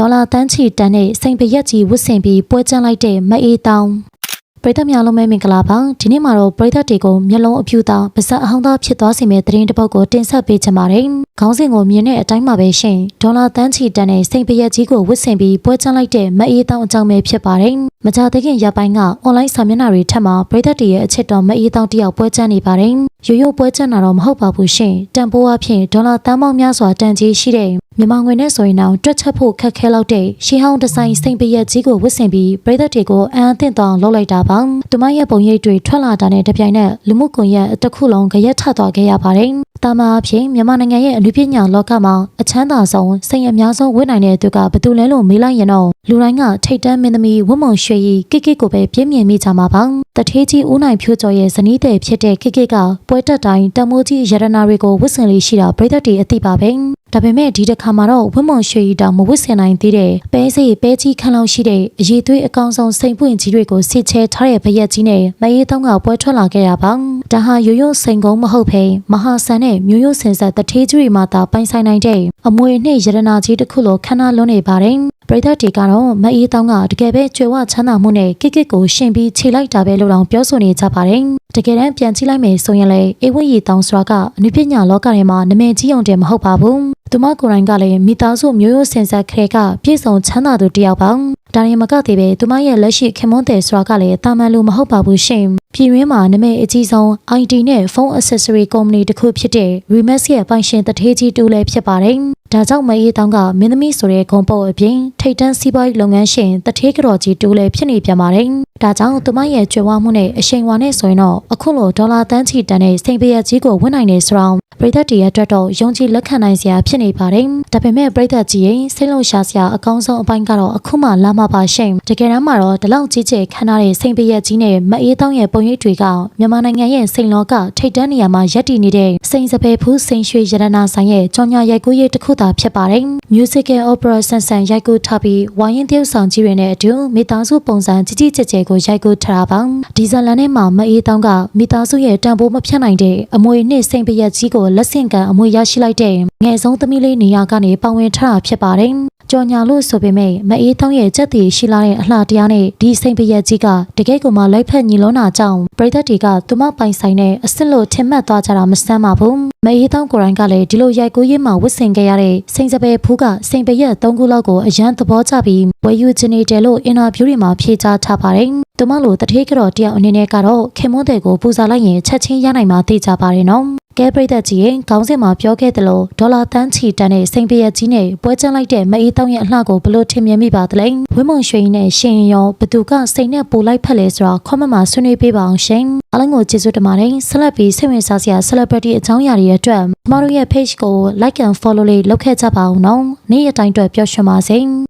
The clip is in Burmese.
ဒေါ်လာတန်းချီတန်းနဲ့စိန်ပရက်ကြီးဝတ်ဆင်ပြီးပွဲကျန်းလိုက်တဲ့မအေးတောင်းပရိသတ်များလုံးပဲမင်္ဂလာပါဒီနေ့မှာတော့ပရိသတ်တွေကိုမျက်လုံးအပြူသားပါဇက်အဟောင်းသားဖြစ်သွားစေမယ့်သတင်းတစ်ပုဒ်ကိုတင်ဆက်ပေးချင်ပါတယ်ခေါင်းစဉ်ကိုမြင်တဲ့အတိုင်းမှာပဲရှင်ဒေါ်လာတန်းချီတန်းနဲ့စိန်ပရက်ကြီးကိုဝတ်ဆင်ပြီးပွဲကျန်းလိုက်တဲ့မအေးတောင်းအကြောင်းပဲဖြစ်ပါတယ်မကြသေးခင်ရက်ပိုင်းကအွန်လိုင်းစာမျက်နှာတွေထက်မှာပရိသတ်တွေရဲ့အချစ်တော်မအေးတောင်းတယောက်ပွဲကျန်းနေပါတယ်ရိုးရိုးပွဲကျန်းတာတော့မဟုတ်ပါဘူးရှင်တန်ဖိုးအဖြစ်ဒေါ်လာတန်းပေါင်းများစွာတန်ကြီးရှိတဲ့မြန်မာငွေနဲ့ဆိုရင်တော့တွက်ချက်ဖို့ခက်ခဲလောက်တဲ့ရှေးဟောင်းဒီဇိုင်းစိန်ပရက်ကြီးကိုဝတ်ဆင်ပြီးပရိသတ်တွေကိုအံအသင့်တောင်လုပ်လိုက်တာပါသူမရဲ့ပုံရိပ်တွေထွက်လာတာနဲ့တပြိုင်နက်လူမှုကွန်ရက်အတစ်ခုလုံးကြရက်ထသွားခဲ့ရပါတယ် တာမာအဖြစ်မြန်မာနိုင်ငံရဲ့အနုပညာလောကမှာအချမ်းသာဆုံးစိတ်အများဆုံးဝတ်နိုင်တဲ့သူကဘယ်သူလဲလို့မေးလိုက်ရင်တော့လူတိုင်းကထိတ်တန်းမင်းသမီးဝတ်မုံရွှေရီကိကိကိုပဲပြင်းမြင်မိကြမှာပါတထေးကြီးဦးနိုင်ဖြိုးကျော်ရဲ့ဇနီးတဲ့ဖြစ်တဲ့ကိကိကပွဲတက်တိုင်းတမိုးကြီးရတနာတွေကိုဝတ်ဆင်လေးရှိတာပြည်သက်တွေအသိပါပဲ ဒါပေမဲ့ဒီတစ်ခါမှာတော့ဝတ်မုံရွှေရီတောင်မဝတ်ဆင်နိုင်သေးတဲ့ပဲစိပဲကြီးခန်းလောက်ရှိတဲ့အရေးသွေးအကောင်ဆုံးစိန်ပွင့်ကြီးတွေကိုစစ်ချဲထားတဲ့ဗရက်ကြီးနဲ့မအေးတောင်းကပွဲထွက်လာခဲ့ရပါဒါဟာရိုးရိုးစိန်ကုန်းမဟုတ်ဘဲမဟာဆန်နဲ့မျိုးရိုးစင်ဆက်တထေးကြီးတွေမှသာပိုင်ဆိုင်နိုင်တဲ့အမွေနှင့်ရတနာကြီးတစ်ခုလိုခမ်းနားလွန်းနေပါတယ် ပရိသတ်တွေကတော့မအေးတောင်းကတကယ်ပဲကြွယ်ဝချမ်းသာမှုနဲ့ကိကိကိုရှင်ပြီးခြေလိုက်တာပဲလို့တောင်ပြောဆိုနေကြပါတယ်။တကယ်တမ်းပြန်ကြည့်လိုက်မယ်ဆိုရင်လေအေဝံရီတောင်းဆိုတာကအနုပညာလောကထဲမှာနာမည်ကြီးအောင်တယ်မဟုတ်ပါဘူး။သူမကိုယ်တိုင်ကလည်းမိသားစုမျိုးရိုးစင်ဆက်ခဲကပြည့်စုံချမ်းသာသူတစ်ယောက်ပါ။ဒါရင်မကသေးပဲသူမရဲ့လက်ရှိခင်မွန်းတဲ့ဆိုတာကလည်းတာမန်လူမဟုတ်ပါဘူးရှင်။ပြည်ရင်းမှာနာမည်အကြီးဆုံး IT နဲ့ဖုန်း accessory company တစ်ခုဖြစ်တဲ့ Remax ရဲ့ပိုင်ရှင်တထေးကြီးတူလည်းဖြစ်ပါတယ်။ ဒါကြောင့်မအေးတောင်းကမင်းသမီးဆိုတဲ့ဂုံပုတ်အပြင်ထိတ်တန်းစီးပွားရေးလုပ်ငန်းရှင်တထေးကတော်ကြီးတူလည်းဖြစ်နေပြန်ပါတယ်။ဒါကြောင့်သူမရဲ့ကြွယ်ဝမှုနဲ့အရှိန်ဝါနဲ့ဆိုရင်တော့အခုလိုဒေါ်လာတန်းချီတန်တဲ့စိန်ပရက်ကြီးကိုဝင်နိုင်နေဆိုတော့ ပရိသတ်တွေရဲ့အတွက်တော့ယုံကြည်လက်ခံနိုင်စရာဖြစ်နေပါတယ်။ဒါပေမဲ့ပရိသတ်ကြီးရင်စိတ်လုံးရှာစရာအကောင်းဆုံးအပိုင်းကတော့အခုမှလာမှာပါရှင်။တကယ်တမ်းမှာတော့ဒီလောက်ကြီးကျယ်ခမ်းနားတဲ့စိန်ပရက်ကြီးနဲ့မအေးတောင်းရဲ့ပုံရိပ်တွေကမြန်မာနိုင်ငံရဲ့စိန်လောကထိတ်တန်းနေရာမှာရပ်တည်နေတဲ့စိန်စပယ်ဖူးစိန်ရွှေရတနာဆိုင်ရဲ့ကြောင်ညာရိုက်ကူးရေးတစ်ခုသာဖြစ်ပါတယ်။ Musical Opera ဆန်ဆန်ရိုက်ကူးထားပြီးဝိုင်းရင်တရုပ်ဆောင်ကြီးတွေနဲ့အတူမိသားစုပုံစံကြီးကြီးကျယ်ကျယ်ကိုရိုက်ကူးထားတာပါ။ဒီဇလန်ထဲမှာမအေးတောင်းကမိသားစုရဲ့တန်ဖိုးမဖြတ်နိုင်တဲ့အမွေနှင့်စိန်ပရက်ကြီးကိုလက်ဆင့်ကန်အမွေရရှိလိုက်တဲ့ငယ်ဆုံးသမီးလေးနေရာကနေပါဝင်ထားတာဖြစ်ပါတယ်။ကြော်ညာလို့ဆိုပေမဲ့မအေးတောင်းရဲ့ကြက်တီရှိလာတဲ့အလှတရားနဲ့ဒီစိန်ပရက်ကြီးကတကယ်ကိုမှလိုက်ဖက်ညီလုံးနာကြောင့်ပရိသတ်တွေကသူမပိုင်ဆိုင်တဲ့အစ်စ်လို့ထင်မှတ်သွားကြတာမဆန်းပါဘူး။မအေးတောင်းကိုယ်တိုင်ကလည်းဒီလိုရိုက်ကူးရေးမှာဝတ်ဆင်ခဲ့ရတဲ့စိန်စပယ်ဖူးကစိန်ပရက်၃ခုလောက်ကိုအရန်သဘောကျပြီးဝယ်ယူခြင်းနေတယ်လို့အင်တာဗျူးတွေမှာဖြေကြားထားပါတယ်။သူမလိုတထေးကြော်တယောက်အနေနဲ့ကတော့ခင်မွန်းတဲ့ကိုပူဇော်လိုက်ရင်ချက်ချင်းရနိုင်မှာသိကြပါတယ်နော်။ ကဲပရိသတ်ကြီးရင်ခေါင်းစဉ်မှာပြောခဲ့သလိုဒေါ်လာတန်းချီတန်းတဲ့စိန်ပရက်ကြီးနဲ့ပွဲကျန်းလိုက်တဲ့မအေးတောင်းရဲ့အလှကိုဘလို့ထင်မြင်မိပါသလဲဝင်းမုံရွှေနဲ့ရှင်ရောဘသူကစိန်နဲ့ပူလိုက်ဖက်လဲဆိုတော့ခွန်မမှာဆွေးနွေးပေးပါအောင်ရှင်အားလုံးကိုကျေးဇူးတင်ပါတယ်ဆက်လက်ပြီးစိတ်ဝင်စားစရာ celebrity အကြောင်းအရာတွေအတွက်ကျမတို့ရဲ့ page ကို like and follow လေးလုပ်ခဲ့ကြပါအောင်နော်နေ့ရက်တိုင်းအတွက်ပျော်ရွှင်ပါစေ